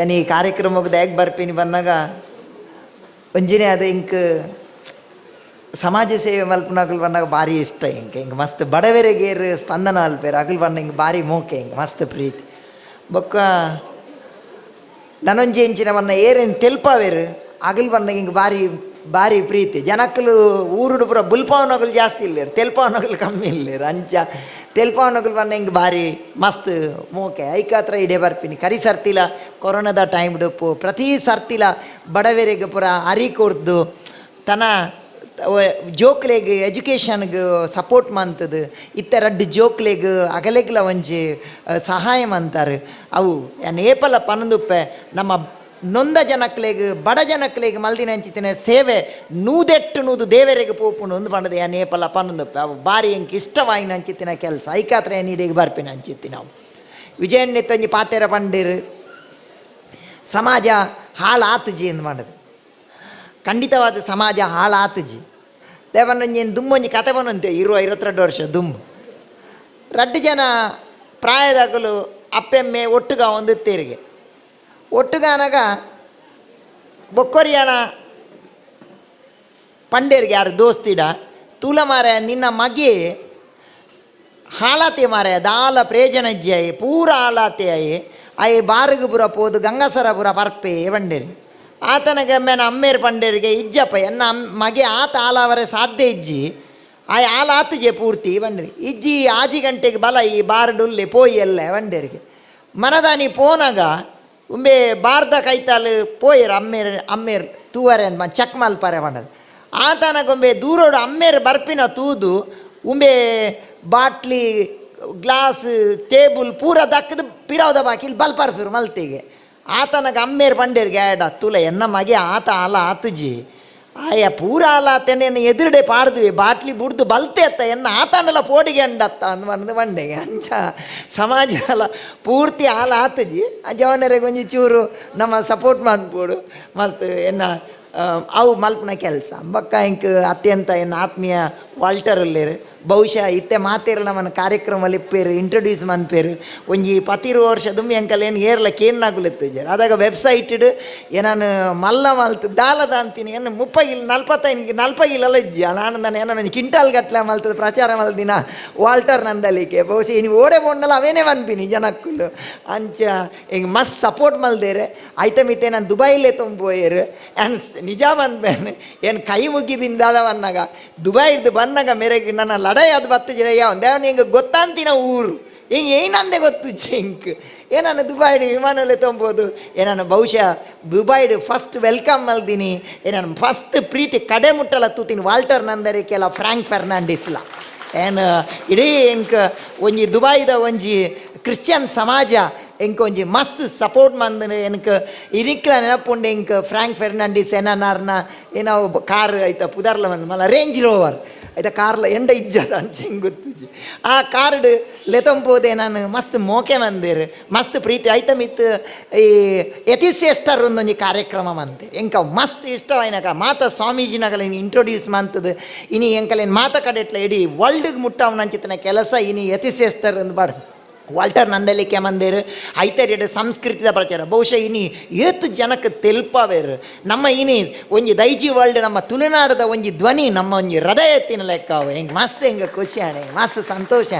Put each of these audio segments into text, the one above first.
ಏನು ಈ ಕಾರ್ಯಕ್ರಮಕ್ಕೆ ದ್ಯಾಗ್ ಬರ್ಪೀನಿ ಬಂದಾಗ, ಒಂಜಿನೇ ಅದು ಸಮಾಜ ಸೇವೆ ಮಲ್ಪನಾಗಲ್ ಬಂದಾಗ ಭಾರಿ ಇಷ್ಟ ಇಂಕ ಹಿಂಗೆ ಮಸ್ತ್ ಬಡವರಿಗೇರು ಸ್ಪಂದನ ಅಲ್ಪೇರು ಅಗಲ್ ಬಂದ ಹಿಂಗೆ ಭಾರಿ ಮೋಕೆ ಹಿಂಗೆ ಮಸ್ತ್ ಪ್ರೀತಿ. ಬೊಕ್ಕ ನನೊಂಜಿ ಎಂಚಿನ ಬನ್ನ ಏರೇನು ತೆಲ್ಪಾವೇರು, ಅಗಲ್ ಬಂದಾಗ ಹಿಂಗೆ ಭಾರಿ ಭಾರಿ ಪ್ರೀತಿ. ಜನಕ್ಕಲು ಊರುಡು ಪುರ ಬುಲ್ಪಾವನಗಳು ಜಾಸ್ತಿ ಇಲ್ಲೇರು ತೆಲ್ಪಾವನಗಳು ಕಮ್ಮಿ ಇಲ್ಲೇರು, ಅಂಚ. ತೆಲ್ಪಾವನಗಳು ಬಂದ ಹಿಂಗೆ ಭಾರಿ ಮಸ್ತ್ ಮೋಕೆ. ಐಕಾತ್ರ ಇಡೇ ಬರ್ಪಿನಿ ಕರಿ ಸರ್ತಿಲ, ಕೊರೋನಾದ ಟೈಮ್ ಡುಪ್ಪು. ಪ್ರತಿ ಸರ್ತಿಲ ಬಡವರಿಗೆ ಪೂರ ಅರಿ ಕೊಡ್ದು ತನ ಜೋಕ್ಲೆಗ್, ಎಜುಕೇಷನ್ಗೆ ಸಪೋರ್ಟ್ ಮಂತದು, ಇತ್ತ ರಡ್ಡು ಜೋಕ್ಲೆಗ್ ಅಗಲೆಗ್ಲ ಒಂಜಿ ಸಹಾಯ ಮಂತಾರೆ. ಅವು ಏಪಲ ಪನದುಪ್ಪೆ, ನಮ್ಮ ನೊಂದ ಜನಕ್ಲೆಗ್, ಬಡ ಜನಕ್ಲೆಗ್ ಮಲ್ದಿನ ಹಂಚಿತಿನ ಸೇವೆ, ನೂದೆಟ್ಟು ನೂದು ದೇವರಿಗೆ ಪೋಪುಂಡು ಒಂದು ಬಣ್ಣದ ಯಾ ನೇಪಲ್ಲ ಪನ್ನೊಂದು ಬಾರಿ ಎಂಕ್ ಇಷ್ಟವಾಗಿ ನಂಚಿತಿನ ಕೆಲಸ. ಐಕಾತ್ರ ನೀರಿಗೆ ಬರ್ಪಿನ ಹಂಚಿತ್ತಿ ನಾವು. ವಿಜಯನ್ ನೆತ್ತೊಂಜಿ ಪಾತೆರ ಪಂಡಿರು. ಸಮಾಜ ಹಾಳಾತುಜಿ ಎಂದು ಮಾಡೋದು ಖಂಡಿತವಾದ ಸಮಾಜ ಹಾಳಾತುಜಿ. ದೇವನೊಂಜೇನು ದುಮ್ಮೊಂಜಿ ಕತೆ ಬಂದಂತೆ ಇರುವ ಇರತ್ತೆರಡು ವರ್ಷ ದುಮ್ಮ ರಡ್ಡು ಜನ ಪ್ರಾಯದಾಗಲು ಅಪ್ಪೆಮ್ಮೆ ಒಟ್ಟುಗ ಒಂದು ತೇರಿಗೆ. ಒಟ್ಟುಗ ಅನಗ ಬೊಕ್ಕೊರಿಯನ ಪಂಡೇರಿಗೆ ಯಾರು ದೋಸ್ತಿಡ ತೂಲ ಮಾರ ನಿನ್ನ ಮಗೆ ಹಾಳಾತೆ ಮಾರ ದಾಲ ಪ್ರೇಜನಜ್ಜಿ ಆಯಿ ಪೂರ ಹಾಳಾತೆ ಆಯೆ ಆಯೆ ಬಾರಗುಪುರ ಪೋದು ಗಂಗಸರ ಪುರ ಪರ್ಪೆ ಪಂಡೇರಿ. ಆತನಗೆ ಅಮ್ಮೆನ ಅಮ್ಮೇರ್ ಪಂಡೇರಿಗೆ, ಇಜ್ಜಪ್ಪ, ಎನ್ನ ಮಗೆ ಆತ ಆಲಾವರೆ ಸಾಧ್ಯ ಇಜ್ಜಿ, ಆಯ್ ಆಲ ಆತಜೆ ಪೂರ್ತಿ ಬಂಡ್ರಿ ಇಜ್ಜಿ ಆಜಿ ಗಂಟೆಗೆ ಬಲ, ಈ ಬಾರ್ಡುಲ್ಲೆ ಪೋಯಿ ಎಲ್ಲ ಬಂಡೇರಿಗೆ ಮನದಾನಿ ಪೋನಾಗ ಉಂಬೆ ಬಾರ್ದ ಕೈತಾಲು ಪೋಯರ್ ಅಮ್ಮೇರ್ ಅಮ್ಮೇರ್ ತೂವರೆ ಅಂತ ಚೆಕ್ ಮಲ್ಪರೆ ಬಂಡದು ಆತನಗೊಂಬೆ ದೂರೋಡು ಅಮ್ಮೇರ್ ಬರ್ಪಿನ ತೂದು, ಉಂಬೆ ಬಾಟ್ಲಿ, ಗ್ಲಾಸ್, ಟೇಬಲ್ ಪೂರ ದಕ್ಕದ ಪಿರಾವ್ದ ಬಾಕಿಲ್ ಬಲ್ಪರ್ಸರು ಮಲ್ತಿಗೆ. ಆತನಗ ಅಮ್ಮೇರ್ ಬಂಡೇರಿಗೆ ಆಡ ತುಲ ಎನ್ನ ಮಗೆ ಆತ ಅಲ ಆತಜಿ. ಆಯ ಪೂರ ಆಲ ಆತನೇನು ಎದುರುಡೆ ಪಾಡ್ದ್ವಿ, ಬಾಟ್ಲಿ ಬುಡ್ದು ಬಲ್ತೆ ಅತ್ತ, ಎನ್ನ ಆತನೆಲ್ಲ ಪೋಡಿಗೆ ಅಂಡತ್ತ ಅಂದ್ ಬಂಡೆಗೆ. ಅಂಚ ಸಮಾಜ ಅಲ್ಲ, ಪೂರ್ತಿ ಹಾಲು ಆತಜಿ. ಆ ಜವನರಿಗೆ ಒಂಜಿ ಚೂರು ನಮ್ಮ ಸಪೋರ್ಟ್ ಮಾಡ್ಬೋಡು. ಮಸ್ತ್ ಎನ್ನ ಅವು ಮಲ್ಪನ ಕೆಲಸ. ಬಕ್ಕ ಇಂಕ್ ಅತ್ಯಂತ ಎನ್ನ ಆತ್ಮೀಯ ವಾಲ್ಟರ್ ಅಲ್ಲೇರು ಬಹುಶಃ ಇತ್ತೆ ಮಾತೇರು ನಮ್ಮನ್ನು ಕಾರ್ಯಕ್ರಮ ಪೇರು ಇಂಟ್ರೊಡ್ಯೂಸ್ ಮನ್ಪೇರು ಒಂಜಿ ಪತಿರು ವರ್ಷ ದುಮ್ಮಿ ಅಂಕಲ್ ಏನು ಏರ್ಲ ಜರ್ ಅದಾಗ ವೆಬ್ಸೈಟ್ ಏನಾನು ಮಲ್ಲ ಮಲ್ತು ದಾಲದ ಅಂತೀನಿ ಏನು ಮುಪ್ಪಗಿಲ್ ನಲ್ಪತ್ತೈನಿಗೆ ನಲ್ಪಗಿಲೆಲ್ಲ ಇಜ್ಜ ನಾನು ನಾನು ಏನೋ ನನಗೆ ಕಿಂಟಾಲ್ ಗಟ್ಲೆ ಮಲ್ತದ ಪ್ರಚಾರ ಮಲ್ದಿನ ವಾಲ್ಟರ್ ನಂದಲಿಕ್ಕೆ ಬಹುಶಃ ಇನ್ನು ಓಡೆ ಬೋಂಡಲ್ಲ ಅವೇನೇ ಬಂದ್ಬಿನಿ ಜನಕ್ಕುಲ್ಲು ಅಂಚ ಹಿಂಗೆ ಮಸ್ತ್ ಸಪೋರ್ಟ್ ಮಲ್ದೇರೆ. ಆಯ್ತ ಮಿತ್ತೆ ನಾನು ದುಬೈಲೇ ತುಂಬೋಯರು. ಏನು ನಿಜ ಬಂದ್ಬೇನೆ ಏನು ಕೈ ಮುಗಿದಿಂದ ಬಂದಾಗ ದುಬೈದು ಬಂದಾಗ ಮೇರೆಗೆ ನನ್ನ ಲಡಾಯಿ ಅದು ಬತ್ತು ಜನ ಯಾವ ದೇವನ ಹಿಂಗೆ ಗೊತ್ತಾಂತಿನ ಊರು. ಹಿಂಗೆ ಏನಂದೆ ಗೊತ್ತು, ಜೆಂಕ್. ಏನನ್ನು ದುಬೈಡ್ ವಿಮಾನಲ್ಲಿ ತೊಂಬೋದು. ಏನನ್ನು ಬಹುಶಃ ದುಬೈಡ್ ಫಸ್ಟ್ ವೆಲ್ಕಮ್ ಮಲ್ದಿನಿ ಏನನ್ನು ಫಸ್ಟ್ ಪ್ರೀತಿ ಕಡೆ ಮುಟ್ಟಲ ತೂತೀನಿ ವಾಲ್ಟರ್ ನಂದರಿಕೆಲ್ಲ ಫ್ರ್ಯಾಂಕ್ ಫೆರ್ನಾಂಡಿಸ್ಲ. ಏನು, ಇಡೀ ಎಂಕ್ ಒಂಜಿ ದುಬೈದ ಒಂಜಿ ಕ್ರಿಶ್ಚಿಯನ್ ಸಮಾಜ ಎಂಕ್ ಒಂಜಿ ಮಸ್ತ್ ಸಪೋರ್ಟ್ ಮಂದ ಎನ್ಕ್ ಇರಿಕ್ಲ ನೆನಪುಂಡು ಎಂಕ್ ಫ್ರ್ಯಾಂಕ್ ಫೆರ್ನಾಂಡಿಸ್ ಏನನ್ನಾರ್ನ ಏನೋ ಕಾರ್ ಐತ ಪುದರ್ಲ ಮಲ್ಲ ರೇಂಜ್ ರೋವರ್. ಐತ ಕಾರ್ಲ ಎಂಡ ಇಜ್ಜದ ಅಂಚೆಂಗ್ ಗೊತ್ತಿಜ್ಜಿ ಆ ಕಾರ್ಡ್ ಲೆತಂಬೋದೆ ನಾನು ಮಸ್ತ್ ಮೋಕೆ ಮಂದೇರು, ಮಸ್ತ್ ಪ್ರೀತಿ ಐತ ಮಿತ್ ಈ ಯತಿಶ್ರೇಷ್ಠರ್ ಒಂದೊಂಜಿ ಕಾರ್ಯಕ್ರಮ ಮಂದೆ. ಎಂಕ ಮಸ್ತ್ ಇಷ್ಟವಾಯಿನಕ. ಮಾತ ಸ್ವಾಮೀಜಿನಗಲ ಇಂಟ್ರೊಡ್ಯೂಸ್ ಮಂತದ್ದು ಇನಿ ಎಂಕಲೇನು ಮಾತ ಕಡೆಟ್ಲ ಇಡೀ ವರ್ಲ್ಡ್ಗೆ ಮುಟ್ಟವನಂಚಿತನ ಕೆಲಸ ಇನಿ ಯತಿಶ್ರೇಷ್ಠರ್ ಅಂದ್ ಬಾಡ್ದು. ವಾಲ್ಟರ್ ನಂದಲಿಕ್ಕೆ ಮಂದೇರು ಐತರಿಯಡ ಸಂಸ್ಕೃತಿದ ಪ್ರಚಾರ. ಬಹುಶಃ ಇನಿ ಏತು ಜನಕ್ಕೆ ತೆಲ್ಪಾವೇರು. ನಮ್ಮ ಇನಿ ಒಂಜಿ ದೈಜಿ ವರ್ಲ್ಡ್, ನಮ್ಮ ತುಳುನಾಡದ ಒಂಜಿ ಧ್ವನಿ ನಮ್ಮ ಒಂಜಿ ಹೃದಯ ಎತ್ತಿನ ಲೆಕ್ಕ ಹೆಂಗೆ ಮಸ್ತ್ ಹೆಂಗೆ ಖುಷಿ ಮಸ್ತ್ ಸಂತೋಷ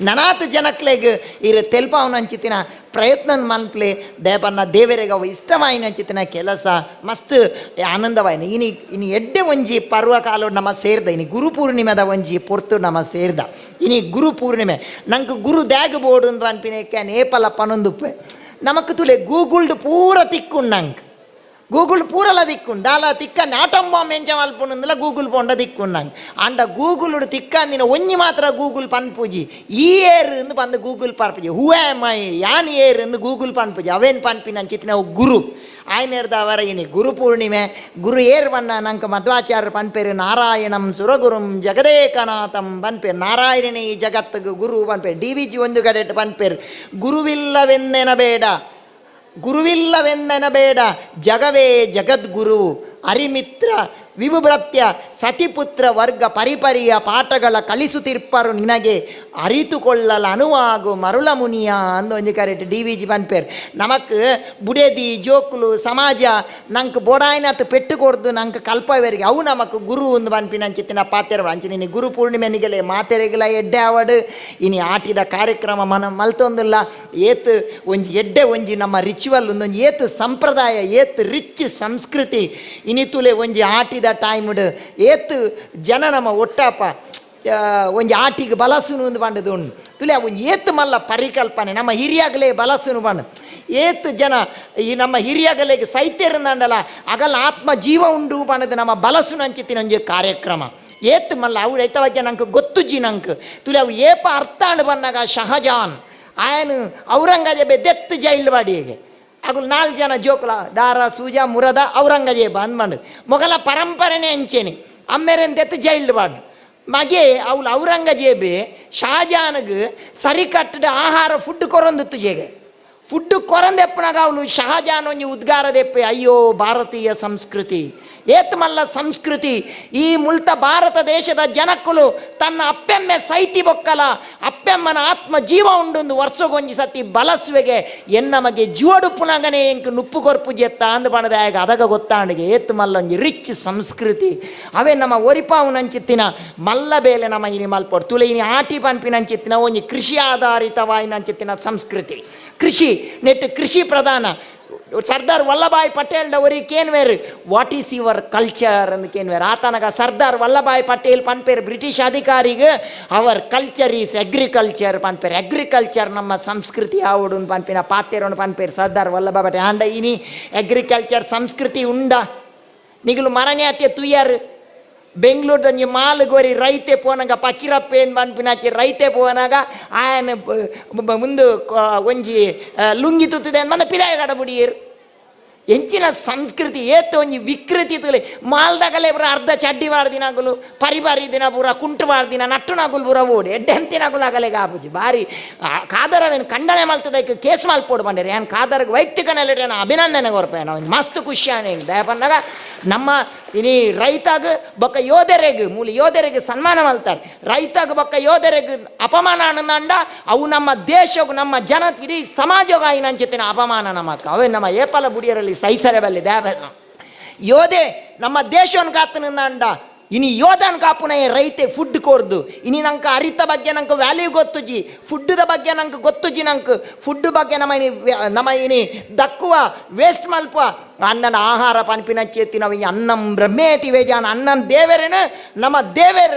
ನನಾತ್ ಜನಕ್ಲೆಗ್ ಇರು ತೆಲ್ಪವನ ಹಂಚಿತಿನ ಪ್ರಯತ್ನ ಮನ್ಪ್ಲೆ ದೇಪನ್ನ ದೇವರಿಗೆ ಅವು ಇಷ್ಟವಾಯಿನ ಕೆಲಸ, ಮಸ್ತ್ ಆನಂದವಾಯಿನ. ಇನಿ ಇನಿ ಎಡ್ಡೆ ಒಂಜಿ ಪರ್ವಕಾಲ ನಮ್ಮ ಸೇರ್ದ, ಇನಿ ಗುರು ಪೂರ್ಣಿಮೆದ ಒಂಜಿ ಪೊರ್ತು ನಮ್ಮ ಸೇರ್ದ. ಇನಿ ಗುರು ಪೂರ್ಣಿಮೆ, ನಂಗೆ ಗುರು ದ್ಯಾಗ್ ಬೋಡು ಅಂತ ಅನ್ಪಿನ ಏಪಲ ಪನೊಂದುಪ್ಪೆ ನಮಕ್ ತುಲೆ ಗೂಗುಲ್ಡ್ ಪೂರ ತಿಕ್ಕುಂಡು ನಂಗೆ. ಗೂಗುಲ್ ಪೂರಲ ದಿಕ್ಕುಂಡು ದಾಲ ತಿಕ್ಕ ನಾಟಂಬ ಮೆಂಚ ಮಲ್ಪುಂಡುಂದಲ ಗೂಗುಲ್ ಪೋಂಡ ದಿಕ್ಕುಂಡು ನಂಗೆ ಅಂಡ ಗೂಗುಲ್ ತಿಕ್ಕಂದಿನ ಒಂಜಿ ಮಾತ್ರ ಗೂಗುಲ್ ಪನ್ಪುಜಿ ಈ ಏರ್ ಎಂದು ಬಂದು ಗೂಗುಲ್ ಪನ್ಪುಜಿ ಹೂ ಮೈ ಯಾನ್ ಏರ್ ಎಂದು ಗೂಗುಲ್ ಪನ್ಪುಜಿ ಅವೇನ್ ಪನ್ಪಿನ ಅಂಚಿತ್ತಿನ ಗುರು ಆಯ್ನೆರ್ದ ಅವರ ಇನಿ ಗುರು ಪೂರ್ಣಿಮೆ ಗುರು ಏರ್ ಬಣ್ಣ ನಂಗೆ ಮಧ್ವಾಚಾರ್ಯ ಪನ್ಪೇರು ನಾರಾಯಣಂ ಸುರಗುರುಂ ಜಗದೇಕನಾಥಂ ಪನ್ಪೇರು ನಾರಾಯಣನೇ ಈ ಜಗತ್ತಿಗೆ ಗುರು ಪನ್ಪೇರು ಡಿ ವಿ ಜಿ ಒಂದು ಕಡೆ ಪನ್ಪೇರು ಗುರುವಿಲ್ಲವೆಂದೆನಬೇಡ ಗುರುವಿಲ್ಲವೆಂದೆನಬೇಡ. ಜಗವೇ ಜಗದ್ಗುರು. ಅರಿಮಿತ್ರ ವಿಭುಭೃತ್ಯ ಸತಿಪುತ್ರ ವರ್ಗ ಪರಿಪರಿಯ ಪಾಠಗಳ ಕಲಿಸುತ್ತಿರ್ಪರು ನಿನಗೆ ಅರಿತುಕೊಳ್ಳಲು ಅನುವಾಗು ಮರುಳ ಮುನಿಯ ಅಂದ ಒಂಜಿ ಕರೆಕ್ಟ್ ಡಿ ವಿ ಜಿ ನಮಕ್ ಬುಡೇದಿ, ಜೋಕುಲು, ಸಮಾಜ ನಂಗೆ ಬೋಡಾಯ್ನತ್ ಪೆಟ್ಟು ಕೊರ್ದು ನಂಗೆ ಕಲ್ಪವೇರಿಗೆ. ಅವು ನಮಕ್ ಗುರು ಒಂದು ಪನ್ಪಿನಂಚಿತ್ತಿನ ಪಾತೆರ ಅಂಚಿ ನಿನ್ನ ಗುರು ಪೂರ್ಣಿಮೆನಿಗೆಲೆ ಮಾತೆರೆಗಿಲ ಎಡ್ಡೆ ಆವಡ್. ಇನಿ ಆಟಿದ ಕಾರ್ಯಕ್ರಮ ಮನ ಮಲ್ತೊಂದಿಲ್ಲ. ಏತ್ ಒಂಜಿ ಎಡ್ಡೆ ಒಂಜಿ ನಮ್ಮ ರಿಚುವಲ್ ಒಂದೊಂಜಿ ಏತ್ ಸಂಪ್ರದಾಯ, ಏತ್ ರಿಚ್ ಸಂಸ್ಕೃತಿ. ಇನಿ ತುಲೆ ಒಂಜಿ ಆಟಿದ ಟೈಮ್ಡ್ ಏತ್ ಜನ ನಮ್ಮ ಒಟ್ಟಾಪ ಒಂಜಿ ಆಟಿಗೆ ಬಲಸುನು ಒಂದು ಬಂಡದು ಉಂಡು. ತುಲೆ ಒಂಜಿ ಏತ್ ಮಲ್ಲ ಪರಿಕಲ್ಪನೆ. ನಮ್ಮ ಹಿರಿಯಾಗಲೇ ಬಲಸುನು ಬಂಡ. ಏತ್ ಜನ ಈ ನಮ್ಮ ಹಿರಿಯಾಗಲೆಗೆ ಸೈತ್ಯರಂದಲ್ಲ ಅಗಲ ಆತ್ಮ ಜೀವ ಉಂಡು ಬಣ್ಣದ ನಮ್ಮ ಬಲಸುನು ಅಂಚಿತ್ತಿನ ಒಂಜಿ ಕಾರ್ಯಕ್ರಮ. ಏತ್ ಮಲ್ಲ ಅವು ಐತ ನಂಗೆ ನಂಗೆ ಗೊತ್ತುಜಿ ನಂಗೆ. ತುಲೆ ಅವು ಏಪ ಅರ್ಥ ಅಂಡ್ ಬಂದಾಗ ಶಹಜಾನ್, ಆಯನು ಔರಂಗಜೇಬೆ ದೆತ್ತು ಜೈಲ್ ಬಾಡಿಗೆ. ಅಗುಲು ನಾಲ್ಕು ಜನ ಜೋಕುಲ, ದಾರ, ಸೂಜ, ಮುರದ, ಔರಂಗಜೇಬ ಅಂದ್ಮಂಡು ಮೊಗಲ ಪರಂಪರೆನೇ ಅಂಚೇನೆ. ಅಮ್ಮೆರೆನ್ ದೆತ್ ಜೈಲ್ ಬಾಡು ಮಗೆ ಅವಳು ಔರಂಗಜೇಬೆ ಶಾಜಾನ್ಗೆ ಸರಿ ಕಟ್ಟಡ ಆಹಾರ ಫುಡ್ ಕೊರೊಂದಿತ್ತು ಜೇಗೆ. ಫುಡ್ ಕೊರಂದೆಪ್ಪನಾಗ ಅವಳು ಶಹಜಾನ್ ಒಂಜಿ ಉದ್ಗಾರದೆಪ್ಪೆ, ಅಯ್ಯೋ ಭಾರತೀಯ ಸಂಸ್ಕೃತಿ. ಏತ್ ಮಲ್ಲ ಸಂಸ್ಕೃತಿ. ಈ ಮುಲ್ತ ಭಾರತ ದೇಶದ ಜನಕ್ಕಲು ತನ್ನ ಅಪ್ಪೆಮ್ಮೆ ಸೈತಿ ಬೊಕ್ಕಲ, ಅಪ್ಪೆಮ್ಮನ ಆತ್ಮ ಜೀವ ಉಂಡೊಂದು ವರ್ಷಗೊಂಜಿ ಸತಿ ಬಲಸುವೆಗೆ ಎನ್ನಮಗೆ ಜೋಡುಪುನಗನೆ ಎಂಕು ನುಪ್ಪು ಕೊರ್ಪು ಜೆತ್ತ ಅಂದು ಬಣದ ಆಗ ಅದಗ ಗೊತ್ತಾಂಡಿಗೆ ಏತ್ ಮಲ್ಲ ಒಂಜಿ ರಿಚ್ ಸಂಸ್ಕೃತಿ. ಅವೇ ನಮ್ಮ ಒರಿಪಾವುನಂಚಿತ್ತಿನ ಮಲ್ಲ ಬೇಲೆ ನಮ್ಮ ಇನಿ ಮಲ್ಪೊಡು. ಇನಿ ಆಟಿ ಪನ್ಪಿನಂಚಿತ್ತಿನ ಒಂಜಿ ಕೃಷಿ ಆಧಾರಿತವಾಯಿನಂಚಿತ್ತಿನ ಸಂಸ್ಕೃತಿ. ಕೃಷಿ, ನೆಟ್ಟು ಕೃಷಿ ಪ್ರಧಾನ. ಸರ್ದಾರ್ ವಲ್ಲಭಾಯ್ ಪಟೇಲ್ಡ ಒರಿ ಕೇನ್ವೇರ್ ವಾಟ್ ಈಸ್ ಯುವರ್ ಕಲ್ಚರ್ ಅಂದ್ ಕೇನ್ವೇರ್ ಆತನಗ ಸರ್ದಾರ್ ವಲ್ಲಭಾಯ್ ಪಟೇಲ್ ಪನ್ಪೇರ್ ಬ್ರಿಟಿಷ್ ಅಧಿಕಾರಿಗೆ ಅವರ್ ಕಲ್ಚರ್ ಈಸ್ ಅಗ್ರಿಕಲ್ಚರ್ ಪನ್ಪೇರ್ ಅಗ್ರಿಕಲ್ಚರ್ ನಮ್ಮ ಸಂಸ್ಕೃತಿ ಆವಡು ಪನ್ಪಿನ ಪಾತೆರೋಡು ಪನ್ಪೇರ್ ಸರ್ದಾರ್ ವಲ್ಲಭಾಯ್ ಪಟೇಲ್ ಆಂಡ ಇನಿ ಅಗ್ರಿಕಲ್ಚರ್ ಸಂಸ್ಕೃತಿ ಉಂಡ ನಿಗಲು ಮರಣ್ಯಾತ್ಯ ತುಯ್ಯಾರ್ ಬೆಂಗಳೂರ್ದ ಒಂಜಿ ಮಾಲ್ ಗೋರಿ ರೈತೆ ಪೋನಾಗ ಪಕಿರಪ್ಪೇನ್ ಪನ್ಪಿನಾಚಿ ರೈತೆ ಪೋನಾಗ ಆಯನ ಬ- ಬ- ಮುಂದು ಕ- ಒಂಜಿ ಆ, ಲುಂಗಿ ತುತ್ತಿದೆ ಮನ ಪಿದಾಯ ಗಡ ಬುಡಿಯರ್ ಎಂಚಿನ ಸಂಸ್ಕೃತಿ ಏತ ಒಂಜಿ ವಿಕೃತಿ ತುಲೆ ಮಾಲ್ದಾಗಲೇ ಪೂರ ಅರ್ಧ ಚಡ್ಡಿ ವಾಡ್ದಿನಾಗುಲು ಪರಿಬಾರಿ ದಿನ ಪೂರ ಕುಂಟು ವಾಡ್ದಿನ ನಟ್ಟುನಾಗುಲು ಪೂರ ಓಡಿ ಎಡ್ಡೆಂತಿನಾಗುಲು ಆಗಲೇ ಗಾಪುಜಿ ಬಾರಿ ಕಾದರವೇನು ಖಂಡನೆ ಮಲ್ತದಕ್ಕೆ ಕೇಸ್ ಮಲ್ಪೋಡು ಬಂದಿರಿ ಏನು ಕಾದರ್ಗೆ ವೈಯಕ್ತಿಕ ನೆಲೆ ಅಭಿನಂದನೆ ಕೊರ್ಪೆ ನಾವು ಮಸ್ತ್ ಖುಷಿಯಾನೆ ಬಂದಾಗ ನಮ್ಮ ಇನಿ ರೈತಾಗ ಬೊಕ್ಕ ಯೋಧರೆಗ್, ಮೂಲ ಯೋಧರೆಗ್ ಸನ್ಮಾನ ಮಾಡ್ತಾರೆ ರೈತಾಗ ಬೊಕ್ಕ ಯೋಧರೆಗ್ ಅಪಮಾನ ಅನ್ನಂಡ ಅವು ನಮ್ಮ ದೇಶಕ್ಕೆ ನಮ್ಮ ಜನ ಇಡೀ ಸಮಾಜಗ ಆಯ್ನಂಚಿತ್ತಿನ ಅಪಮಾನ ನಮಕ್ ಅವೇ ನಮ್ಮ ಏಪಲ ಬುಡಿಯರಲ್ಲಿ ಸೈಸರೆ ಬಲ್ಲಿ ದ್ಯಾಬ ಯೋಧೆ ನಮ್ಮ ದೇಶವನ್ನು ಕಾತನಿಂದ ಇನಿ ಯೋಧನ್ ಕಾಪುನ ರೈತೆ ಫುಡ್ ಕೊರ್ದು. ಇನಿ ನಂಗೆ ಅರಿತ ಬಗ್ಗೆ ನಂಗೆ ವ್ಯಾಲ್ಯೂ ಗೊತ್ತುಜಿ. ಫುಡ್ದ ಬಗ್ಗೆ ನಂಗೆ ಗೊತ್ತುಜಿ ನಂಗೆ. ಫುಡ್ ಬಗ್ಗೆ ನಮ್ಮ ನಮ ನಮ್ಮ ಇನಿ ದಕ್ಕುವ ವೇಸ್ಟ್ ಮಲ್ಪ ಅನ್ನನ ಆಹಾರ ಪನ್ಪಿನಚ್ಚೆತ್ತಿ ನಾವು ಈ ಅನ್ನಂ ಬ್ರಹ್ಮೇತಿ ವೇಜಾನ ಅನ್ನನ್ ದೇವರೇನು? ನಮ್ಮ ದೇವೇರ್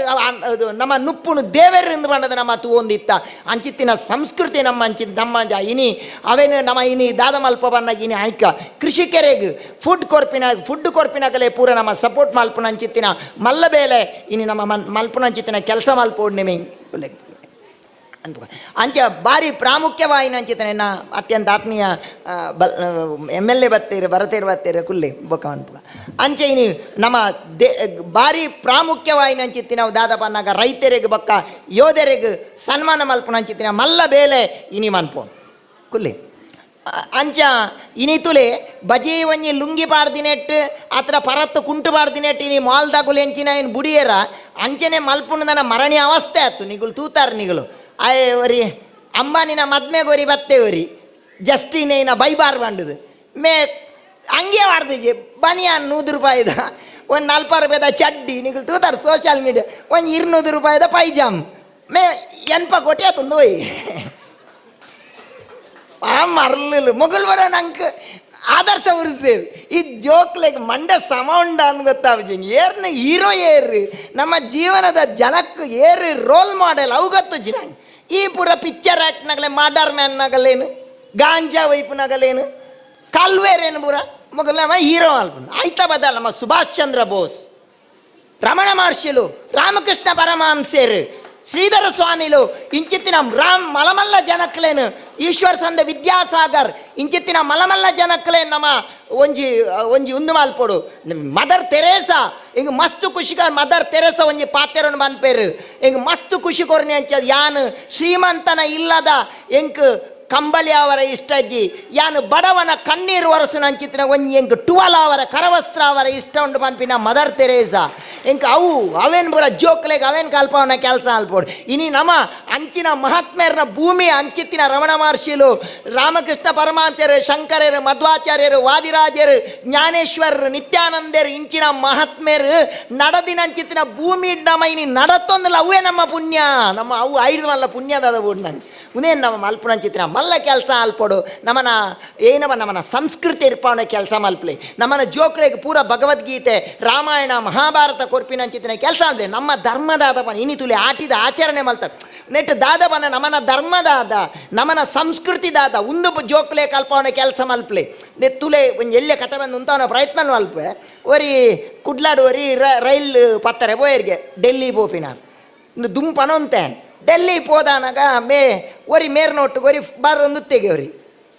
ನಮ್ಮ ನುಪ್ಪುನು ದೇವೇರಿಂದ ಬಂದದ ನಮ್ಮ ತು ಒಂದಿತ್ತ ಅಂಚಿತ್ತಿನ ಸಂಸ್ಕೃತಿ ನಮ್ಮ ಅಂಚಿ ನಮ್ಮ ಇನಿ ಅವೇನು ನಮ್ಮ ಇನಿ ದಾದ ಮಲ್ಪ ಬಂದಾಗ ಇನಿ ಆಯ್ಕ. ಕೃಷಿಕರಿಗೆ ಫುಡ್ ಕೊರ್ಪಿನ ಫುಡ್ ಕೊರ್ಪಿನಾಗಲೇ ಪೂರ ನಮ್ಮ ಸಪೋರ್ಟ್ ಮಲ್ಪುನ ಅಂಚಿತ್ತಿನ ಮಲ್ಲ ಬೇಲೆ. ಇನ್ನು ನಮ್ಮ ಮನ್ ಮಲ್ಪುನಂಚಿತ್ತಿನ ಕೆಲಸ ಮಲ್ಪೋಡ್ ನಿಮೆ ಅಂತ ಅಂಚ ಭಾರಿ ಪ್ರಾಮುಖ್ಯವಾಯಿನ ಅಂಚಿತನೆ ನಾ ಅತ್ಯಂತ ಆತ್ಮೀಯ ಬಲ್ ಎಂ ಎಲ್ ಎ ಬತ್ತೇರು ಬರತೇರು ಬತ್ತೇರು ಕುಲ್ಲಿ, ಬೊಕ್ಕ ಅನ್ಪುಗ ಅಂಚೆ ಇನಿ ನಮ್ಮ ದೇ, ಭಾರಿ ಪ್ರಾಮುಖ್ಯವಾಯಿನ ಅಂಚಿತ್ತಿ ನಾವು ದಾದ ಪನ್ನಾಗ ರೈತರಿಗೆ ಬೊಕ್ಕ ಯೋಧರಿಗೆ ಸನ್ಮಾನ ಮಲ್ಪುನಂಚಿತ್ತಿನ ಮಲ್ಲ ಬೇಲೆ ಇನಿ ಮನ್ಪೋಣ ಕುಲ್ಲೆ. ಅಂಚ ಇನಿತುಲೆ ಬಜಿ ಒಂಜಿ ಲುಂಗಿ ಪಾಡ್ದಿನೆಟ್ ಅತ್ರ ಪರತ್ತು ಕುಂಟು ಬಾರ್ದಿನೆಟ್ ಇನಿ ಮಾಲ್ದಾಗುಲು ಎಂಚಿನ ಏನು ಬುಡಿಯರ, ಅಂಚನೆ ನನ್ನ ಮರಣಿ ಅವಸ್ಥೆ ಆಯ್ತು ನಿಗುಲು ತೂತಾರ ನಿಗುಲು ಅಯ್ಯ ಒರಿ ನಿನ್ನ ಮದ್ಮೆ ಗೊರಿ ಬತ್ತೆ ಒರಿ ಬೈ ಬೈಬಾರ್ ಬಂಡದು. ಮೇ ಹಂಗೆ ಮಾಡ್ದಿಜಿ ಬನಿಯಾನ್ ನೂರು ರೂಪಾಯಿದ, ಒಂದು ನಲ್ಪ ರೂಪಾಯಿದ ಚಡ್ಡಿ ನಿಗುಲು ತೂತಾರ ಸೋಷಿಯಲ್ ಮೀಡಿಯಾ ಒಂದು ಇರ್ನೂರು ರೂಪಾಯಿದ ಪೈಜಾಮ್. ಮೇ ಎನ್ಪ ಕೊಟ್ಟೆ ತಂದು ಒಯ್ ಆ ಮರಲಿಲ್ಲ. ಮೊಗಲ್ವರ ನಂಗೆ ಆದರ್ಶ ಉರಿಸೇರು ಈ ಜೋಕ್ಲೆಗ್ ಮಂಡ ಸಮ ಉಂಡ ಅಂತ ಗೊತ್ತಾವ್ಜಿ ಏರ್ನ ಹೀರೋ ಏರ್ರಿ. ನಮ್ಮ ಜೀವನದ ಜನಕ್ಕೆ ಏರಿ ರೋಲ್ ಮಾಡೆಲ್ ಅವು ಗೊತ್ತುಜಿ ನಂಗೆ ಈ ಪೂರ ಪಿಕ್ಚರ್ ಮಾಡರ್ ಮ್ಯಾನ್ನಾಗಲೇನು ಗಾಂಜಾ ವೈಪ್ನಾಗಲೇನು ಕಲ್ವೇರೇನು ಪೂರ? ಮೊಗಲ್ ಹೀರೋ ಅಲ್ಪನು ಆಯ್ತಾ ಬದಲ್ ನಮ್ಮ ಸುಭಾಷ್ ಚಂದ್ರ ಬೋಸ್. ರಮಣ ಮಹರ್ಷಿಲು, ರಾಮಕೃಷ್ಣ ಪರಮಹಂಸರು ಶ್ರೀಧರ ಸ್ವಾಮಿಲು, ಇಂಚಿತ್ತಿನ ರಾಮ್ ಮಲಮಲ್ಲ ಜನಕ್ಲೇನು? ಈಶ್ವರ್ ಸಂದ ವಿದ್ಯಾಸಾಗರ್, ಇಂಚಿತ್ತಿನ ಮಲಮಲ್ಲ ಜನಕ್ಕಲೇ ನಮ್ಮ ಒಂಜಿ ಒಂಜಿ ಉಂದು ಮಾಲ್ಪೊಡು ಮದರ್ ತೆರೇಸಾ ಹಿಂಗೆ ಮಸ್ತ್ ಖುಷಿಗ ಮದರ್ ತೆರೇಸ ಒಂಜಿ ಪಾತೆರನ್ನು ಬಂದ್ಪೇರು ಹಿಂಗೆ ಮಸ್ತ್ ಖುಷಿ ಕೊರ್ನಿ ಅಂಚದ ಯಾನ್ ಶ್ರೀಮಂತನ ಇಲ್ಲದ, ಎಂಕ್ ಕಂಬಳಿ ಅವರ ಇಷ್ಟಜ್ಜಿ ಯಾನು ಬಡವನ ಕಣ್ಣೀರು ಒರೆಸು ನಂಚಿತ್ತಿನ ಒಂಜಿ ಎಂಕ್ ಟುವಲ ಅವರ, ಕರವಸ್ತ್ರ ಅವರ ಇಷ್ಟ ಉಂಡು ಪನ್ಪಿನ ಮದರ್ ತೆರೇಸಾ. ಎಂಕ ಅವು, ಅವೇನು ಬುರ ಜೋಕ್ಲೆಗ್ ಅವೇನು ಕಲ್ಪವನ ಕೆಲಸ ಅಲ್ಪೋಡು. ಇನಿ ನಮ ಅಂಚಿನ ಮಹಾತ್ಮೇರ್ನ ಭೂಮಿ ಅಂಚಿತ್ತಿನ ರಮಣ ಮಹರ್ಷಿಲು, ರಾಮಕೃಷ್ಣ ಪರಮಾಚಾರ್ಯರು ಶಂಕರರು, ಮಧ್ವಾಚಾರ್ಯರು, ವಾದಿರಾಜರು, ಜ್ಞಾನೇಶ್ವರರು, ನಿತ್ಯಾನಂದರು, ಇಂಚಿನ ಮಹಾತ್ಮೇರು ನಡದಿನಂಚಿತ್ತಿನ ಭೂಮಿ ನಮ ಇನಿ ನಡತ್ತೊಂದಲ್ಲ ಅವೇ ನಮ್ಮ ಪುಣ್ಯ. ನಮ್ಮ ಅವು ಐದು ಮಲ್ಲ ಪುಣ್ಯದ ನಂಗೆ. ಉನೇನು ನಮ್ಮ ಚಿತ್ರ ಮಲ್ಲ ಕೆಲಸ ಅಲ್ಪಡು ನಮ್ಮನ ಏನವ ನಮ್ಮನ ಸಂಸ್ಕೃತಿ ಇರ್ಪಾವನ ಕೆಲಸ ಮಲ್ಪಲಿ. ನಮ್ಮನ ಜೋಕ್ಲೆಗೆ ಪೂರ ಭಗವದ್ಗೀತೆ, ರಾಮಾಯಣ, ಮಹಾಭಾರತ ಕೊರ್ಪಿನಂಚಿತ್ತಿನ ಕೆಲಸ ಅಲ್ಲಿ ನಮ್ಮ ಧರ್ಮದಾದಪನ ಇನಿ ತುಲಿ ಆಟಿದ ಆಚರಣೆ ಮಲ್ತ ನೆಟ್ಟು ದಾದಪನ ನಮ್ಮನ ಧರ್ಮದಾದ ನಮ್ಮನ ಸಂಸ್ಕೃತಿದಾದ ಒಂದು ಬ- ಜೋಕ್ಲೆ ಕಲ್ಪವನ ಕೆಲಸ ಮಲ್ಪಲಿ. ನೆತ್ತುಲೆ ಎಲ್ಲೆ ಕಥೆ ಬಂದು ಉಂತವನ ಪ್ರಯತ್ನ ಅಲ್ಪೆ. ಒರಿ ಕುಡ್ಲಾಡು ಒರಿ ರ- ರೈಲ್ ಪತ್ತರೆ ಬೋಯರ್ಗೆ ಡೆಲ್ಲಿ ಪೋಪಿನಾರ್. ಇಂದು ದುಂಪನೊಂತೇನ್. ಡೆಲ್ಲಿ ಪೋದಾನಾಗ ಮೇ, ಒರಿ ಮೇರ್ನೊಟ್ಟು ಒರಿ ಬಾರೊಂದು ತೆಗೆವ್ರಿ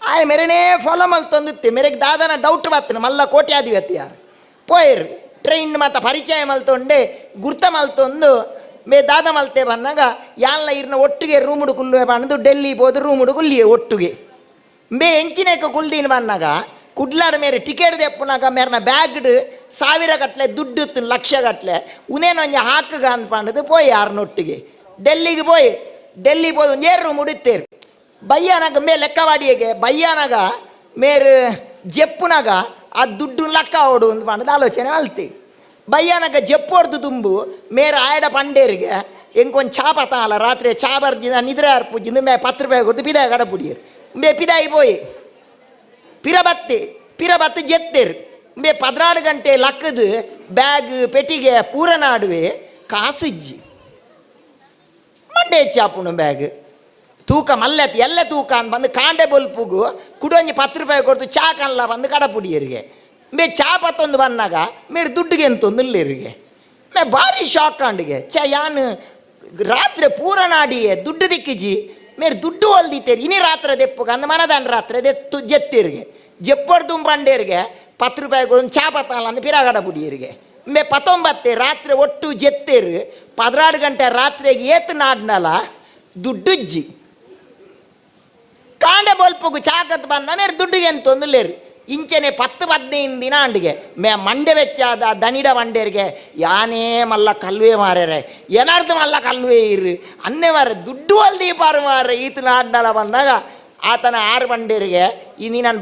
ಆಯ್ ಮೇರೆನೇ ಫಾಲೋ ಮಲ್ತೊಂದುತ್ತೆ ಮೇರೆಗೆ ದಾದನ ಡೌಟ್ ಬತ್ತನು ಮಲ್ಲ ಕೋಟ್ಯಾಧಿಪತಿ ಯಾರು ಪೋಯರ್ ಟ್ರೈನ್ ಮಾತ ಪರಿಚಯ ಮಲ್ತೊಂಡೆ ಗುರ್ತ ಮಲ್ತೊಂದು ಮೇ ದಾದ ಮಲ್ತೆ ಬಂದಾಗ, ಯಾಲ್ನ ಇರ್ನ ಒಟ್ಟಿಗೆ ರೂಮ್ ಕುಲ್ಲುವೆ ಬಂದು ಡೆಲ್ಲಿ ಹೋದು ರೂಮ್ ಕುಲ್ಲಿಯೆ ಒಟ್ಟಿಗೆ. ಮೇ ಎಂಚಿನೇಕ ಕುಲ್ದೀನ್ ಬಂದಾಗ, ಕುಡ್ಲಾಡ ಮೇರೆ ಟಿಕೆಟ್ ದೆಪ್ಪನಾಗ ಮೇರ್ನ ಬ್ಯಾಗ್ಡ್ ಸಾವಿರ ಗಟ್ಲೆ ದುಡ್ಡು ಲಕ್ಷ ಗಟ್ಲೆ. ಉನೇನೊಂಜ ಹಾಕಗ ಅನ್ಪಂಡದು ಪೋಯಿ ಯಾರನ್ನೊಟ್ಟಿಗೆ ಡೆಲ್ಲಿಗೆ ಪೋಯಿ, ಡೆಲ್ಲಿ ಪೋದು ನೇರು ರೂಮ್ ಉಡಿತೇರು ಬಯ್ಯನಾಗ ಮೇ ಲೆಕ್ಕವಾಡಿಯಗೆ ಬಯ್ಯನಾಗ ಮೇರು ಜೆಪ್ಪುನಾಗ ಆ ದುಡ್ಡು ಲೆಕ್ಕ ಓಡು ಅಂತ ಮಾಡೋದು ಆಲೋಚನೆ ಅಲ್ತಿ. ಬಯ್ಯನಾಗ ಜೆಪ್ಪು ಹೊಡೆದು ತುಂಬು, ಮೇರ ಆಯಡ ಪಂಡೇರಿಗೆ ಹೆಂಗೊಂದು ಚಾ ಪತಾಲ ರಾತ್ರಿ ಚಾ ಬರ್ಜಿನ ನಿದ್ರೆ ಅರ್ಪುಜಿಂದು ಮೇ ಪತ್ರ ರೂಪಾಯಿ ಕೊಡ್ತು ಪಿದಾಯ ಕಡ ಪುಡಿಯರು ಮೇ ಪಿದಾಯಿ ಪೋಯಿ, ಪಿರಬತ್ತಿ, ಪಿರಬತ್ತು ಜೆತ್ತೇರು. ಮೇ ಪದ್ನಾಡು ಗಂಟೆ ಲಕ್ಕದು ಬ್ಯಾಗ್ ಪೆಟ್ಟಿಗೆ ಪೂರ ನಾಡುವೆ ಕಾಸಿಜ್ಜಿ. ಮಂಡೆ ಚಾಪುಣು ಬ್ಯಾಗ್ ತೂಕ ಮಲ್ಲೆತ್ ಎಲ್ಲ ತೂಕ ಅಂತ ಬಂದು ಕಾಂಡೆ ಬೊಲ್ಪುಗು ಕುಡೊಂಜಿ ಪತ್ತು ರೂಪಾಯಿ ಕೊಡ್ತು ಚಾ ಕಲ್ಲ ಬಂದು ಕಡಪುಡಿಯರಿಗೆ ಮೇ ಚಾ ಪತ್ತೊಂದು ಬಂದಾಗ ಮೇರೆ ದುಡ್ಡಿಗೆ ಎಂತೊಂದು ಇಲ್ಲಿರಿಗೆ ಮೇ ಭಾರಿ ಶಾಕ್ ಕಾಂಡಿಗೆ ಚ ಯಾನು ರಾತ್ರಿ ಪೂರ ನಾಡಿಯೇ ದುಡ್ಡು ದಿಕ್ಕಿಜಿ ಮೇರೆ ದುಡ್ಡು ಹೊಲ್ದಿತ್ತೇರಿ ಇನಿ ರಾತ್ರಿ ದೆಪ್ಪುಗ ಅಂದ ಮನದಾನ ರಾತ್ರಿ ದೆತ್ತು ಜೆತ್ತಿರಿಗೆ ಜೆಪ್ಪಡ್ದು ಬಂಡೇರಿಗೆ ಪತ್ತು ರೂಪಾಯಿಗೆ ಒಂದು ಚಾ ಪತ್ತಲ್ಲ ಅಂದು ಪಿರಾಗಡ ಬುಡಿಯರಿಗೆ ಮೇ ಪತ್ತೊಂಬತ್ತೆ ರಾತ್ರಿ ಒಟ್ಟು ಜೆತ್ತೇರು. ಪದ್ನಾಡು ಗಂಟೆ ರಾತ್ರಿಗೆ ಏತು ನಾಡ್ನಲ್ಲ ದುಡ್ಡುಜ್ಜಿ. ಕಾಂಡೆ ಬೊಲ್ಪುಗು ಚಾಕತ್ ಬಂದ ಮೇರೆ ದುಡ್ಡುಗೆ ಎಂತ ಒಂದುಲೇರು ಇಂಚನೆ ಪತ್ತು ಹದಿನೈದು ದಿನ ಅಂಡಿಗೆ. ಮೇ ಮಂಡೆ ವೆಚ್ಚಾದ ದನಿಡ ಮಂಡೇರಿಗೆ ಯಾನೇ ಮಲ್ಲ ಕಲ್ವೇ ಮಾರ್ಯಾರೆ. ಏನಾರ್ದು ಮಲ್ಲ ಕಲ್ವೇ ಇರು ಅನ್ನೇ ಮಾರ ದುಡ್ಡು ಅಲ್ದಿ ಪಾರು ಮಾರ ಈತ ನಾಡ್ನಲ್ಲ ಬಂದಾಗ, ಆತನ ಆರು ಬಂಡೇರಿಗೆ ಈ ನೀ ನನ್ನ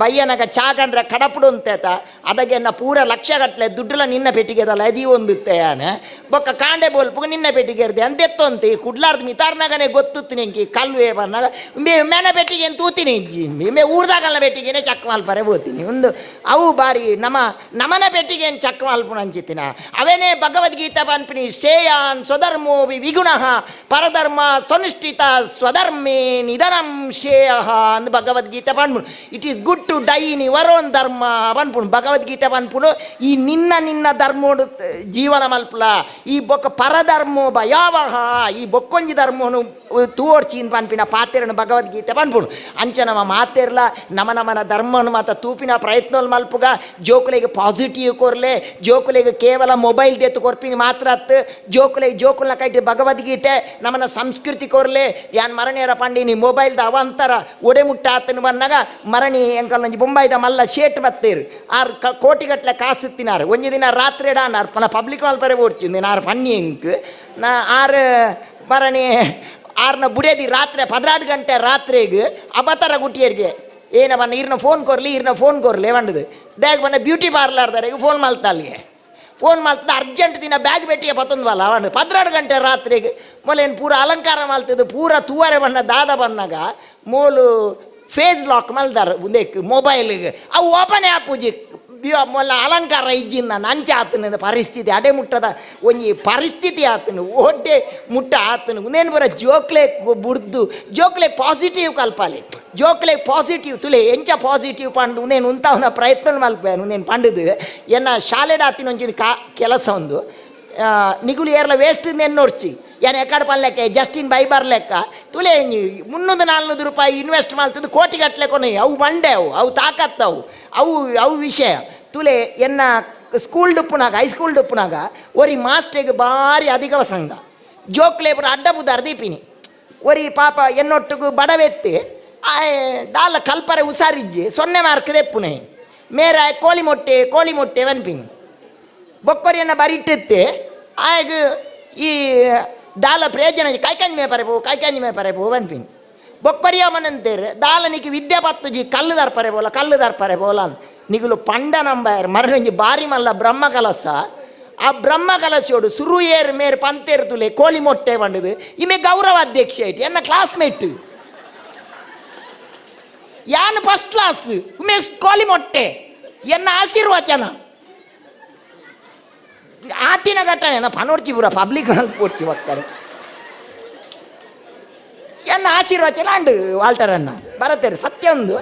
ಚಾ ಕಂಡ್ರೆ ಕಡಪಡು ಅಂತೇತ ಅದಕ್ಕೆ ಪೂರ ಲಕ್ಷ ಗಟ್ಟಲೆ ದುಡ್ಡುಲ ನಿನ್ನ ಪೆಟ್ಟಿಗೆದಲ್ಲ ಅದಿ ಒಂದುತ್ತೆ ಯಾನೆ ಬೊಕ್ಕ ಕಾಂಡೆ ಬೋಲ್ಪು ನಿನ್ನ ಪೆಟ್ಟಿಗೆ ಇರ್ದೆ ಅಂತೆತ್ತೊಂತಿ ಕುಡ್ಲಾರ್ದು ಮಿತಾರ್ನಾಗನೆ ಗೊತ್ತುತ್ತೀನಿ ಎಂಕಿ ಕಲ್ವೇ ಬಂದಾಗ ಮೇ ಮೇನ ಪೆಟ್ಟಿಗೆ ಅಂತ ತೂತೀನಿ ಜಿ ಮೇ ಊರ್ದಾಗಲ್ಲ ಪೆಟ್ಟಿಗೆನೆ ಚಕ್ ಮಾಲ್ಪರೆ ಬೋತೀನಿ ಒಂದು ಅವು ಬಾರಿ ನಮ ನಮನ ಪೆಟ್ಟಿಗೆ ಏನು ಚಕ್ ಮಾಲ್ಪುನ ಅಂಚಿತ್ತಿನ? ಅವೇನೇ ಭಗವದ್ಗೀತಾ ಪನ್ಪಿನಿ, ಶ್ರೇಯಾನ್ ಸ್ವಧರ್ಮೋ V it is good to die in your own dharma ಪನ್ಪುಣು Bhagavad Gita ಪನ್ಪುಣು ಈ ನಿನ್ನ ನಿನ್ನ ಧರ್ಮೋಡು, ತ- ಜೀವನ ಮಲ್ಪಲ, ಈ ಬೊಕ್ಕ ಪರಧರ್ಮೋ ಭಯಾವಹ, ಈ ಬೊಕ್ಕೊಂಜಿ ಧರ್ಮನು ತೂವರ್ಚಿನ್ ಪನ್ಪಿನ ಪಾತೆರನು ಭಗವದ್ಗೀತೆ ಪನ್ಪುಣು. ಅಂಚೆ ನಮ್ಮ ಮಾತೆರ್ಲ, ನಮ ನಮನ ಧರ್ಮನು ಮಾತ ತೂಪಿನ ಪ್ರಯತ್ನ ಮಲ್ಪುಗ, ಜೋಕುಲೆಗೆ ಪಾಸಿಟಿವ್ ಕೊರ್ಲೆ, ಜೋಕುಲೆಗೆ ಕೇವಲ ಮೊಬೈಲ್ ದೆತ್ತು ಕೊರ್ಪಿನ ಮಾತ್ರ ಅತ್ತು, ಜೋಕುಲೆ, ಜೋಕುಲ್ನ ಕೈಟಿ ಭಗವದ್ಗೀತೆ ನಮ್ಮನ ಸಂಸ್ಕೃತಿ ಕೊರ್ಲೆ, ಯಾನ್ ಮರಣಿಯರ ಪಂಡಿನಿ ಮೊಬೈಲ್ದ ಅವಂತರ ಒಡೆ ಮುಟ್ಟ ಆತನು ಬಂದಾಗ ಮರಣಿ ಎಂಕಲ್ ಒಂಜಿ ಬೊಂಬೈದ ಮಲ್ಲ ಶೇಟ್ ಬತ್ತೇರು. ಆರ್ ಕ ಕೋಟಿಗಟ್ಲೆ ಕಾಸು ತಿನ್ನಾರು. ಒಂಜಿ ದಿನ ರಾತ್ರಿ ಡಾನಾರ್ ಪನ ಪಬ್ಲಿಕ್ ಮಲ್ಪರೆ ಓಡ್ಚಿಂది ನಾರ್ ಪನ್ನಿ ಎಂಕ್ ನಾ ಆರು ಬರಣಿ ಆರ್ನ ಬುಡೇದಿ ರಾತ್ರಿ ಪದ್ನಾಡು ಗಂಟೆ ರಾತ್ರಿಗೆ ಅಬತರ ಗುಟಿಯರಿಗೆ. ಏನ ಬನ್ನ ಇರ್ನ ಫೋನ್ ಕೊರ್ಲಿ, ಇರ್ನ ಫೋನ್ ಕೊರ್ಲಿ ಬಂಡದು ಬ್ಯಾಗ್ ಬನ್ನ ಬ್ಯೂಟಿ ಪಾರ್ಲರ್ದವರೆಗೆ ಫೋನ್ ಅಲ್ಲಿಗೆ ಫೋನ್ ಮಾಡ್ತದ ಅರ್ಜೆಂಟ್ ದಿನ ಬ್ಯಾಗ್ ಭೇಟಿಗೆ ಪತ್ತೊಂದ್ವಲ್ಲ ಅವನು ಪದ್ನಾಡು ಗಂಟೆ ರಾತ್ರಿಗೆ ಮೊಲೇನು ಪೂರ ಅಲಂಕಾರ ಮಲ್ತದ್ದು ಪೂರ ತೂವರೆ ಬಣ್ಣ ದಾದ ಬಂದಾಗ ಮೋಲು ಫೇಸ್ ಲಾಕ್ ಮಲ್ದಾರ ಒಂದೇ ಮೊಬೈಲಿಗೆ ಅವು ಓಪನ್ ಆಪುಜಿ ಮೊಲ್ಲ ಅಲಂಕಾರ ಇಜ್ಜಿನ ನಂಚ ಆತನ ಪರಿಸ್ಥಿತಿ, ಅಡೆ ಮುಟ್ಟದ ಒಂಜಿ ಪರಿಸ್ಥಿತಿ ಆತನು ಒಡ್ಡೆ ಮುಟ್ಟ ಆತನು. ಉನೇನು ಬರ ಜೋಕ್ಲೆ ಬುಡ್ದು, ಜೋಕ್ಲೆ ಪಾಸಿಟಿವ್ ಕಲ್ಪಾಲೆ. ಜೋಕ್ಲೆ ಪಾಸಿಟಿವ್ ತುಲೆ, ಎಂಚ ಪಾಸಿಟಿವ್ ಪಂಡು ನೇನು ಉಂತಾವನ ಪ್ರಯತ್ನ ಮಲ್ಪೇನು ಉಂದೇನು ಪಂಡದು. ಎನ್ನ ಶಾಲೆಡ ಆತಿನ ಒಂಜಿನ ಕಾ, ಕೆಲಸ ಒಂದು. ನಿಗುಲು ಏರ್ಲ ವೇಸ್ಟ್ ನೆನ್ನೋರ್ಚಿ. ಏನ್ ಎಕ್ಕಡ ಪನ್ಲೆಕ್ಕ ಜಸ್ಟಿನ್ ಬೈಬರ್ ಲೆಕ್ಕ. ತುಲೆ ಮುನ್ನೂರು ನಾಲ್ನೂರು ರೂಪಾಯಿ ಇನ್ವೆಸ್ಟ್ ಮಾಡ್ತದ್ದು ಕೋಟಿ ಗಟ್ಟಲೆ ಕೊನೆ. ಅವು ಬಂಡೆ ಅವು ಅವು ತಾಕತ್ತವು ಅವು ಅವು ವಿಷಯ. ತುಲೆ, ಎನ್ನ ಸ್ಕೂಲ್ ಡುಪ್ಪುನಾಗ ಹೈಸ್ಕೂಲ್ ಡುಪ್ಪುನಾಗ ಒರಿ ಮಾಸ್ಟರ್ಗೆ ಭಾರಿ ಅಧಿಕ ಸಂಘ. ಜೋಕ್ಲೆ ಪುರ ಅಡ್ಡ ಬುದಾರ್ ದೀಪಿನಿ ಒರಿ ಪಾಪ ಎನ್ನೊಟ್ಟಿಗೂ ಬಡವೆತ್ತಿ. ದಾಲ ಕಲ್ಪರೆ ಉಸಾರಿಜ್ಜಿ ಸೊನ್ನೆ ಮಾರ್ಕ್ ದೆಪ್ಪುನೆ ಮೇರ ಕೋಳಿ ಮೊಟ್ಟೆ ಕೋಳಿ ಮೊಟ್ಟೆ ವನ್ಪಿಂಗ್ ಬೊಕ್ಕೊರಿಯನ್ನ ಬರಿಟ್ಟಿತ್ತೆ ಆಗ ಈ ದಾಲ ಪ್ರಯೋಜನ ಕಾಯ್ಕಾನಿ ಮೇ ಪರೆಬೋ ಕಾಯ್ಕಾನಿ ಮೇ ಬೋ ವನ್ಪಿಂಗ್ ಬೊಕ್ಕೊರಿಯ ಮನಂತೇರು ದಾಲ ನಿಕ್ಕೆ ವಿದ್ಯೆ ಪತ್ತು ಜಿ ಕಲ್ಲು ದರ್ಪರೆ ಬೋಲ ಕಲ್ಲು ದರ್ಪರೆ ಬೋಲ ಅಂತ ನಿಗುಲು ಪಂಡ ನಂಬರ್ ಮರಣಿ ಬಾರಿ ಮಲ್ಲ ಬ್ರಹ್ಮ ಕಲಸ ಆ ಬ್ರಹ್ಮ ಕಲಸೋಡು ಸುರು ಏರ್ ಮೇರ್ ಪಂತೇರ್ ತುಲೆ ಕೋಳಿ ಮೊಟ್ಟೆ ಬಂಡದು. ಇಮೆ ಗೌರವ ಅಧ್ಯಕ್ಷ ಐಟಿ ಎನ್ನ ಕ್ಲಾಸ್ಮೇಟ್. ಯಾನು ಫಸ್ಟ್ ಕ್ಲಾಸ್, ಉಮೇಶ್ ಕೋಳಿ ಮೊಟ್ಟೆ, ಎನ್ನ ಆಶೀರ್ವಚನ. ಆತಿನ ಘಟ್ಟ ಏನಪ್ಪ ನೋಡ್ತೀವ್ರ ಪಬ್ಲಿಕ್ ಪೂರ್ತಿ ಹೋಗ್ತಾರೆ. ಎನ್ನ ಆಶೀರ್ವಚನ ಅಂಡು ವಾಲ್ಟರನ್ನು ಸತ್ಯ ಸತ್ಯೊಂದು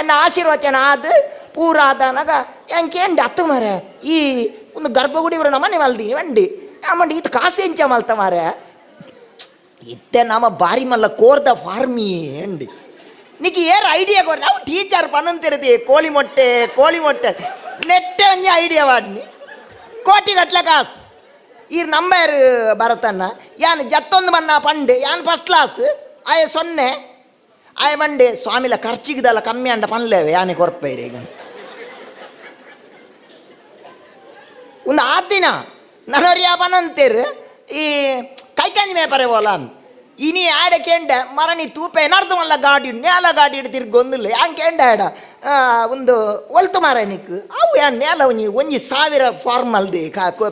ಎನ್ನ ಆಶೀರ್ವಚನ ಆದ ಪೂರ ಆದನಾಗ ಎಂಕೆ ಎಂಡಿ ಅತ್ತು ಮಾರೆ. ಈ ಒಂದು ಗರ್ಭಗುಡಿ ಇವರು ನಮ್ಮನೆ ಮಲ್ದೀನಿ ವಂಡಿ ಆಮಂಡಿ ಇದು ಕಾಸು ಎಂಚ ಮಲ್ತ ಮಾರೆ. ಇತ್ತೆ ನಮ್ಮ ಬಾರಿ ಮಲ್ಲ ಕೋರ್ದ ಫಾರ್ಮಿ ಎಂಡಿ. ನಿಕ್ ಏರ್ ಐಡಿಯಾ ಕೊಡ್ರಿ ನಾವು ಟೀಚರ್ ಪನ್ನಂತಿರದಿ ಕೋಳಿ ಮೊಟ್ಟೆ ಕೋಳಿ ಮೊಟ್ಟೆ. ನೆಟ್ಟೆ ಒಂಜಿ ಐಡಿಯಾ ವಾಡ್ನಿ ಕೋಟಿ ಗಟ್ಲೆ ಕಾಸ್. ಈ ನಂಬರ್ ಬರತನ್ನ ಯಾನ್ ಜತ್ತೊಂದು ಮನ್ನ ಪಂಡ್, ಯಾನ್ ಫಸ್ಟ್ ಕ್ಲಾಸ್ ಆಯ ಸೊನ್ನೆ. ಆಯ ಮಂಡೆ ಸ್ವಾಮಿಲ ಖರ್ಚಿಗಿದಲ್ಲ ಕಮ್ಮಿ ಅಂಡ ಪನ್ಲೇವೆ ಯಾನೆ ಕೊರ್ಪೇರಿ ಈಗ ಒಂದು ದಿನ, ನನರಿಯ ಪನಂತೀರ್, ಈ ಕೈಕಂಜ್ ಮೇಪರೆ ಬೋಲ ಇನಿ ಆಡ ആടെ കേണ്ട? ತೂಪ തൂപ്പ ಮಲ್ಲ ಗಾಡಿ നേല ಗಾಡಿ ಯಾನ್ ಕೆಂಡ ಆಡ ಆ, ಒಂದು ಒಲ್ತು ಮಾರ ನಿಕ್ಕು ಅವು ಯಾನ್ ನೇಲ ಒಂಜಿ ಒಂಜಿ ಸಾವಿರ ಫಾರ್ಮಲ್ದಿ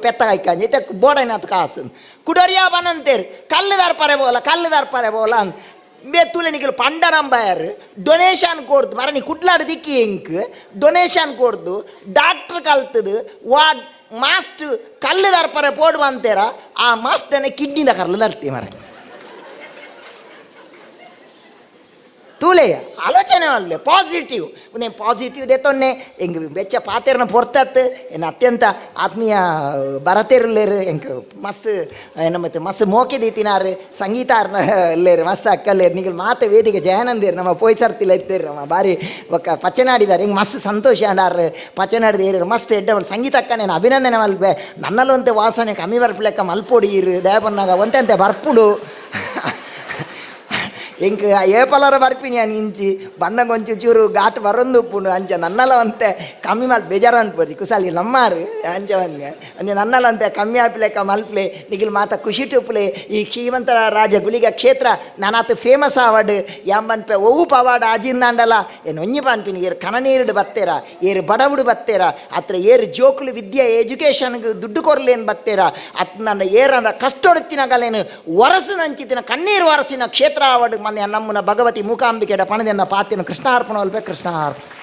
ಪೆತ್ತ ಕೈಕಂಜಿ ಇತ್ತೆ ಬೋಡೈನತ್ ಕಾಸು ಕುಡೋರಿಯ ಪನಂತೀರ್ ಕಲ್ಲು ದರ್ಪರೆ ಬೋಲ ಕಲ್ಲು ದರ್ಪರೆ ಬೋಲ ಅಂತ ಬೇತುಲೆ ನಿಖಿಲ್ ಪಂಡ ಡೊನೇಷನ್ ಕೊಡ್ದು ಮರ ನೀ ಕುಡ್ಲಾಡ್ ದಿಕ್ಕಿ ಎಂಕ್ ಡೊನೇಷನ್ ಕೊಡ್ದು ಡಾಕ್ಟ್ರ್ ಕಲ್ತದು ವಾ ಮಾಸ್ಟ್ ಕಲ್ಲು ದರ್ಪರೆ ಪೋಡು ಅಂತೀರ ಆ ಮಾಸ್ಟರ್ನ ಕಿಡ್ನಿದ ಕರ್ಲು ತರ್ತಿ ಮರ ತೂಲೆ ಆಲೋಚನೆ ಅಲ್ಲೇ ಪಾಸಿಟಿವ್ ಒಂದು ಪಾಸಿಟಿವ್ ದೇತೊನ್ನೆ ಹೆಂಗೆ ಬೆಚ್ಚ ಪಾತೆರ್ನ ಪೊರ್ತತ್. ಏನು ಅತ್ಯಂತ ಆತ್ಮೀಯ ಬರತೇರುಲ್ಲೇರು ಹೆಂಗೆ ಮಸ್ತ್ ಏನು ಮತ್ತೆ ಮಸ್ತ್ ಮೋಕೆ ದೀತಿನಾರು ಸಂಗೀತಾರ್ನ ಲೇರು, ಮಸ್ತ್ ಅಕ್ಕಲ್ಲೇರು ನಿಗಲ್ ಮಾತೆ ವೇದಿಕೆ ಜಯಾನಂದೇರು, ನಮ್ಮ ಪೋಯ್ಸರ್ತಿಲ್ಲ ಇತ್ತೇರು ನಮ್ಮ ಬಾರಿ ಒಕ್ಕ ಪಚ್ಚನಾಡಿದಾರೆ. ಹಿಂಗೆ ಮಸ್ತ್ ಸಂತೋಷ ಅಂಡಾರು ಪಚ್ಚನಾಡಿದ ಏರು ಮಸ್ತ್ ಎಡ್ಡ ಒಂದು ಸಂಗೀತ ಅಕ್ಕ ನಾನು ಅಭಿನಂದನೆ ಮಲ್ಪೆ ನನ್ನಲ್ಲೊಂತೆ ವಾಸನೆ ಕಮ್ಮಿ ಬರ್ಪಲೆಕ್ಕ ಮಲ್ಪೊಡಿ ಇರು ದಯಪನ್ನಾಗ ಒಂತೆಂತೆ ಬರ್ಪುಡು. ಎಂಕ್ ಏಪಲರ ಬರ್ಪಿನಿ అని ಇಂಚಿ ಬಣ್ಣ కొంచెం ಚೂರು ಘಾಟ್ ಬರೊಂದು ಉಪ್ಪುಂಡು ಅಂಚ ನನ್ನಲ ಅಂತೆ ಕಮ್ಮಿ ಮಲ್ ಬೇಜಾರು ಅನ್ಪೋದಿ ಕುಸಾಲಿ ನಮ್ಮಾರು ಅಂಚ ಬನ್ನಿ ಅಂಚ ನನ್ನಲ ಅಂತೆ ಕಮ್ಮಿ ಆಪ್ಲೆಕ್ಕ ಮಲ್ಪ್ಲೆ ನಿಗಿಲ್ ಮಾತ ಖುಷಿ ಟುಪ್ಲೆ ಈ ಶ್ರೀಮಂತ ರಾಜ ಗುಳಿಗ ಕ್ಷೇತ್ರ ನಾನಾತು ಫೇಮಸ್ ಅವಾರ್ಡ್ ಯಾಂಬನ್ಪೆ ಒವ್ವು ಅವಾರ್ಡ್ ಆಜಿಂದಾಂಡಲ ಏನು ಒಂಜಿ ಪಾನ್ಪಿನಿ ಏರು ಕಣನೀರುಡು ಬತ್ತೇರ ಏರು ಬಡವುಡು ಬತ್ತೇರ ಅತ್ರ ಏರು ಜೋಕುಲು ವಿದ್ಯೆ ಎಜುಕೇಷನ್ಗೆ ದುಡ್ಡು ಕೊರ್ಲೇನು ಬತ್ತೇರ ಅತ್ ನನ್ನ ಏರನ ಕಷ್ಟೊಡುತ್ತಿನಗಲೇನು ವರಸು ನಂಚಿತಿನ ಕಣ್ಣೀರು ವರಸಿನ ಕ್ಷೇತ್ರ ಅವಾರ್ಡ್ ಮಂದಿ ನಮ್ಮನ ಭಗವತಿ ಮೂಕಾಂಬಿಕೆಡ ಪಣದನ್ನ ಪಾತಿನ ಕೃಷ್ಣಾರ್ಪಣ ಅಲ್ಪೆ ಕೃಷ್ಣಾರ್ಪಣ